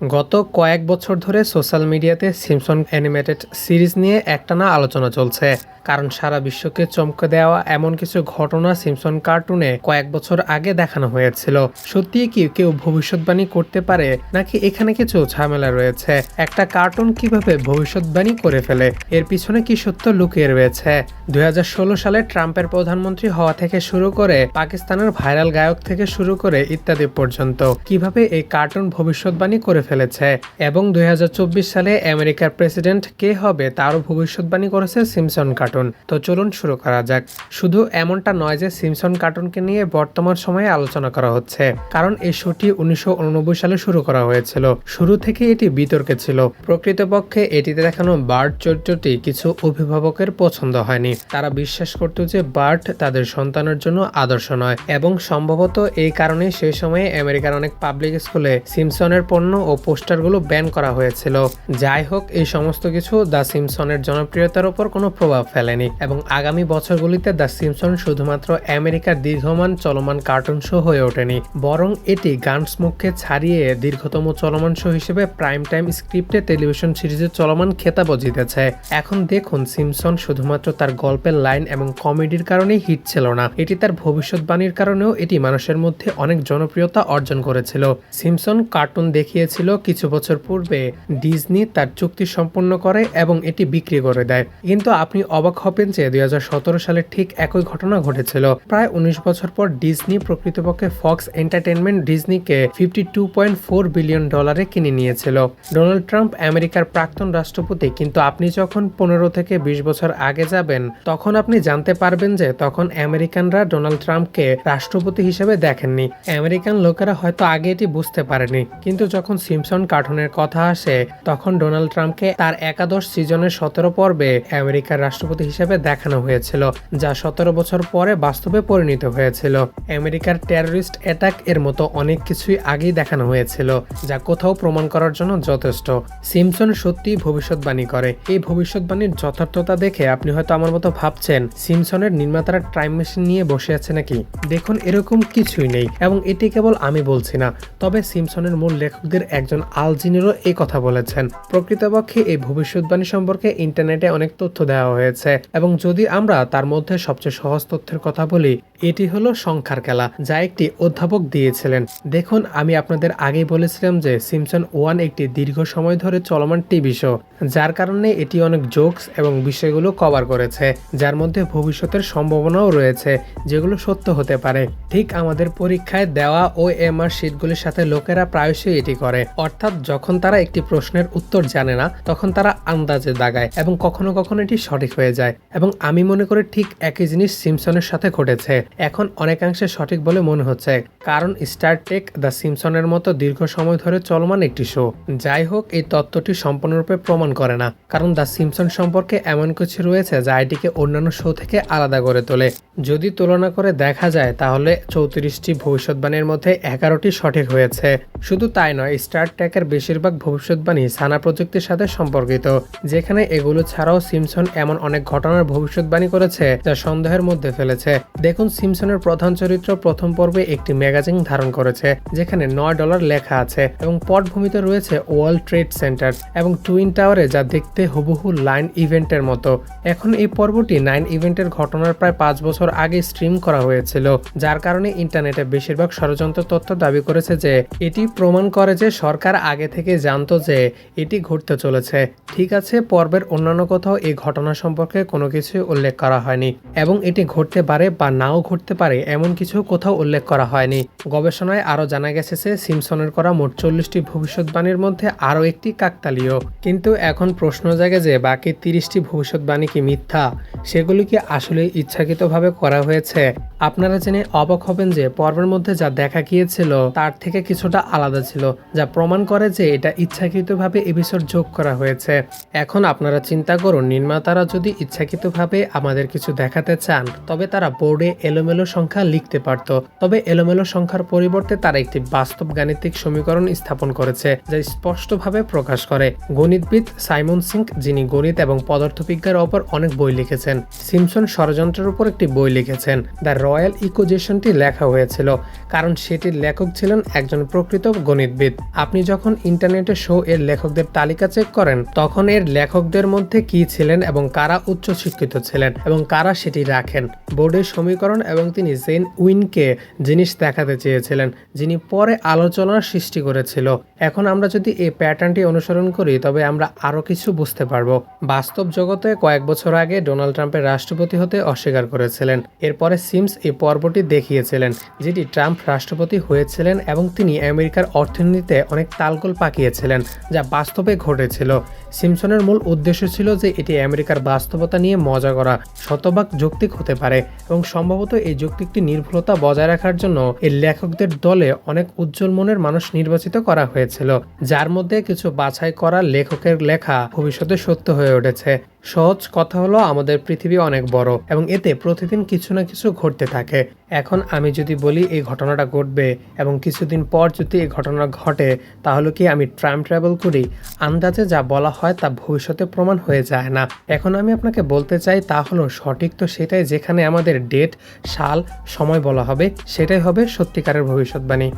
গত কয়েক বছর ধরে সোশ্যাল মিডিয়াতে সিমসন অ্যানিমেটেড সিরিজ নিয়ে একটানা আলোচনা চলছে। কারণ সারা বিশ্বকে চমকে দেওয়া এমন কিছু ঘটনা সিমসন কার্টুনে কয়েক বছর আগে দেখানো হয়েছিল। সত্যি কি কেউ ভবিষ্যৎবাণী করতে পারে, নাকি এখানে কিছু ঝামেলা রয়েছে? একটা কার্টুন কীভাবে ভবিষ্যৎবাণী করে ফেলে, এর পিছনে কি সত্য লুকিয়ে রয়েছে? দুই হাজার ষোলো সালে ট্রাম্পের প্রধানমন্ত্রী হওয়া থেকে শুরু করে পাকিস্তানের ভাইরাল গায়ক থেকে শুরু করে ইত্যাদি পর্যন্ত, কীভাবে এই কার্টুন ভবিষ্যৎবাণী করে ফেলেছে। এবং দুই হাজার চব্বিশ সালে আমেরিকার প্রেসিডেন্ট কে হবে তারও ভবিষ্যৎবাণী করেছে সিমসন কার্টুন। তো চলুন শুরু করা যাক। শুধু এমনটা নয় যে সিমসন কার্টুনকে নিয়ে বর্তমান সময়ে আলোচনা করা হচ্ছে। কারণ এই শোটি উনিশশো সালে শুরু করা হয়েছিল। শুরু থেকে এটি বিতর্কে ছিল। প্রকৃতপক্ষে এটিতে দেখানো বার্ড চরিত্রটি কিছু অভিভাবকের পছন্দ হয়নি। তারা বিশ্বাস করত যে বার্ড তাদের সন্তানের জন্য আদর্শ নয়। এবং সম্ভবত এই কারণে সেই সময়ে আমেরিকার অনেক পাবলিক স্কুলে সিমসনের পণ্য ও পোস্টারগুলো ব্যান করা হয়েছিল। যাই হোক, এই সমস্ত কিছু দ্য সিমসনের জনপ্রিয়তার উপর কোনো প্রভাব ফেলেনি এবং আগামী বছরগুলিতে দ্য সিমসন শুধুমাত্র আমেরিকার দীর্ঘমান চলমান কার্টুন শো হয়ে ওঠেনি, বরং এটি গানসমুখকে ছাড়িয়ে দীর্ঘতম চলমান শো হিসেবে প্রাইম টাইম স্ক্রিপ্টে টেলিভিশন সিরিজে চলমান খেতাব জিতেছে। এখন দেখুন সিমসন শুধুমাত্র তার গল্পের লাইন এবং কমেডির কারণেই হিট ছিল না। এটি তার ভবিষ্যৎবাণীর কারণেও এটি মানুষের মধ্যে অনেক জনপ্রিয়তা অর্জন করেছিল। সিমসন কার্টুন দেখিয়েছিল কিছু বছর পূর্বে ডিজনি তার চুক্তি সম্পন্ন করে এবং এটি বিক্রি করে দেয়। কিন্তু আপনি অবাক হবেন যে দুই সালে ঠিক একই ঘটনা ঘটেছিল। প্রায় উনিশ বছর পর ডিজনি প্রকৃতপক্ষে Fox entertainment ডিজনিকে fifty two point four billion ডলারে কিনে নিয়েছিল। ডোনাল্ড ট্রাম্প আমেরিকার প্রাক্তন রাষ্ট্রপতি, কিন্তু আপনি যখন পনেরো থেকে বিশ বছর আগে যাবেন, তখন আপনি জানতে পারবেন যে তখন আমেরিকানরা ডোনাল্ড ট্রাম্পকে রাষ্ট্রপতি হিসেবে দেখেননি। আমেরিকান লোকেরা হয়তো আগে এটি বুঝতে পারেনি, কিন্তু যখন সিমসন কার্টুনের কথা আসে, তখন ডোনাল্ড ট্রাম্পকে তার একাদশ সিজনের সতেরো পর্বে আমেরিকার রাষ্ট্রপতি হিসেবে দেখানো হয়েছিল, যা সতেরো বছর পরে বাস্তবে পরিণত হয়েছিল। আমেরিকার টেররিস্ট অ্যাটাক এর মতো অনেক কিছুই আগেই দেখানো হয়েছিল, যা কোথাও প্রমাণ করার জন্য যথেষ্ট। সিমসন সত্যি ভবিষ্যৎবাণী করে। এই ভবিষ্যৎবাণীর যথার্থতা দেখে আপনি হয়তো আমার মতো ভাবছেন, সিমসনের নির্মাতারা টাইম মেশিন নিয়ে বসে আছে নাকি? দেখুন, এরকম কিছুই নেই, এবং এটি কেবল আমি বলছি না, তবে সিমসনের মূল লেখকদের একজন আলজিনেরও এই কথা বলেছেন। প্রকৃতপক্ষে এই ভবিষ্যৎবাণী সম্পর্কে ইন্টারনেটে অনেক তথ্য দেওয়া হয়েছে। এবং যদি আমরা তার মধ্যে সবচেয়ে সহজ তথ্যের কথা বলি এটি হলো সংখ্যার খেলা, যা একটি অধ্যাপক দিয়েছিলেন। দেখুন, আমি আপনাদের আগেই বলেছিলাম যে সিমসন ওয়ান একটি দীর্ঘ সময় ধরে চলমান টিভি শো, যার কারণে এটি অনেক জোকস এবং বিষয়গুলো কভার করেছে, যার মধ্যে ভবিষ্যতের সম্ভাবনাও রয়েছে, যেগুলো সত্য হতে পারে। ঠিক আমাদের পরীক্ষায় দেওয়া ও এমআর শিটগুলির সাথে লোকেরা প্রায়শই এটি করে, অর্থাৎ যখন তারা একটি প্রশ্নের উত্তর জানে না, তখন তারা আন্দাজে দাগায় এবং কখনো কখনো এটি সঠিক হয়ে যায়। এবং আমি মনে করি ঠিক একই জিনিস সিমসনের সাথে ঘটেছে। এখন অনেকাংশে সঠিক বলে মনে হচ্ছে, কারণ স্টার টেক দ্য সিমসনের মতো দীর্ঘ সময় ধরে চলমান একটি শো যাই হোক, এই তত্ত্বটি সম্পূর্ণরূপে প্রমাণ করে না, কারণ দ্য সিমসন সম্পর্কে এমন কিছু রয়েছে যা এটিকে অন্যান্য শো থেকে আলাদা করে তোলে। যদি তুলনা করে দেখা যায়, তাহলে চৌত্রিশটি ভবিষ্যৎবাণীর মধ্যে এগারোটি সঠিক হয়েছে। শুধু তাই নয় স্টার ট্রেকের বেশিরভাগ ভবিষ্যৎবাণী সানা প্রযুক্তির সাথে সম্পর্কিত, যেখানে এগুলো ছাড়াও সিমসন এমন অনেক ঘটনার ভবিষ্যৎবাণী করেছে যা সন্দেহের মধ্যে ফেলেছে। দেখুন সিমসনের প্রধান চরিত্র প্রথম পর্বে একটি ম্যাগাজিন ধারণ করেছে, যেখানে নয় ডলার লেখা আছে এবং পটভূমিতে রয়েছে ওয়ার্ল্ড ট্রেড সেন্টার এবং টুইন টাওয়ারে যা দেখতে হুবহু লাইন ইভেন্টের মতো। এখন এই পর্বটি নাইন ইভেন্টের ঘটনার প্রায় পাঁচ বছর আগে স্ট্রিম করা হয়েছিল, যার কারণে ইন্টারনেটে বেশিরভাগ ষড়যন্ত্র তথ্য দাবি করেছে যে এটি প্রমাণ করে যে সরকার আগে থেকে জানতো যে এটি ঘটতে চলেছে। ঠিক আছে, পর্বের অন্যান্য কোথাও এই ঘটনা সম্পর্কে কোনো কিছু উল্লেখ করা হয়নি এবং এটি ঘটতে পারে বা নাও ঘটতে পারে, এমন কিছু কোথাও উল্লেখ করা হয়নি। গবেষণায় আরও জানা গেছে যে সিমসনের করা মোট চল্লিশটি ভবিষ্যৎবাণীর মধ্যে আরও একটি কাকতালীয়। কিন্তু এখন প্রশ্ন জাগে যে বাকি তিরিশটি ভবিষ্যৎবাণী কি মিথ্যা? সেগুলি কি আসলে ইচ্ছাকৃতভাবে করা হয়েছে? আপনারা জেনে অবাক হবেন যে পর্বের মধ্যে যা দেখা গিয়েছিল, তার থেকে কিছুটা আলাদা ছিল, যা প্রমাণ করে যে এটা ইচ্ছাকৃতভাবে এপিসোড যোগ করা হয়েছে। এখন আপনারা চিন্তা করুন, নির্মাতারা যদি ইচ্ছাকৃতভাবে আমাদের কিছু দেখাতে চান, তবে তারা বোর্ডে এলো এলোমেলো সংখ্যা লিখতে পারত। তবে এলোমেলো সংখ্যার পরিবর্তে তারা একটি বাস্তব গাণিতিক সমীকরণ স্থাপন করেছে, যা স্পষ্টভাবে প্রকাশ করে। গণিতবিদ সাইমন সিঙ্ক যিনি গণিত এবং পদার্থবিজ্ঞানের ওপর অনেক বই লিখেছেন, সিমসন ষড়যন্ত্রের উপর একটি বই লিখেছেন। দ্য রয়্যাল ইকোজেশনটি লেখা হয়েছিল, কারণ সেটির লেখক ছিলেন একজন প্রকৃত গণিতবিদ। আপনি যখন ইন্টারনেটে শো এর লেখকদের তালিকা চেক করেন, তখন এর লেখকদের মধ্যে কি ছিলেন এবং কারা উচ্চ শিক্ষিত ছিলেন এবং কারা সেটি রাখেন। বোর্ডের সমীকরণ এবং তিনি জেন উইনকে জিনিস দেখাতে চেয়েছিলেন, যিনি পরে আলোচনার সৃষ্টি করেছিল। এখন আমরা যদি এই প্যাটার্নটি অনুসরণ করি, তবে আমরা আরও কিছু বুঝতে পারব। বাস্তব জগতে কয়েক বছর আগে ডোনাল্ড ট্রাম্পের রাষ্ট্রপতি হতে অস্বীকার করেছিলেন। এরপরে সিমস এই পর্বটি দেখিয়েছিলেন, যেটি ট্রাম্প রাষ্ট্রপতি হয়েছিলেন এবং তিনি আমেরিকার অর্থনীতিতে অনেক তালগোল পাকিয়েছিলেন, যা বাস্তবে ঘটেছিল। সিমসনের মূল উদ্দেশ্য ছিল যে এটি আমেরিকার বাস্তবতা নিয়ে মজা করা, শতভাগ যৌক্তিক হতে পারে এবং সম্ভবত এই যৌক্তিকটি নির্ভুলতা বজায় রাখার জন্য এই লেখকদের দলে অনেক উজ্জ্বল মনের মানুষ নির্বাচিত করা হয়েছিল, যার মধ্যে কিছু বাছাই করা লেখকের লেখা ভবিষ্যতে সত্য হয়ে উঠেছে। সহজ কথা হলো, আমাদের পৃথিবী অনেক বড় এবং এতে প্রতিদিন কিছু না কিছু ঘটতে থাকে। এখন আমি যদি বলি এই ঘটনাটা ঘটবে এবং কিছুদিন পর যদি এই ঘটনা ঘটে, তাহলে কি আমি টাইম ট্রাভেল করি? আন্দাজে যা বলা হয় তা ভবিষ্যতে প্রমাণ হয়ে যায় না। এখন আমি আপনাকে বলতে চাই, তা হলো সঠিক তো সেটাই যেখানে আমাদের ডেট সাল, সময় বলা হবে, সেটাই হবে সত্যিকারের ভবিষ্যৎবাণী।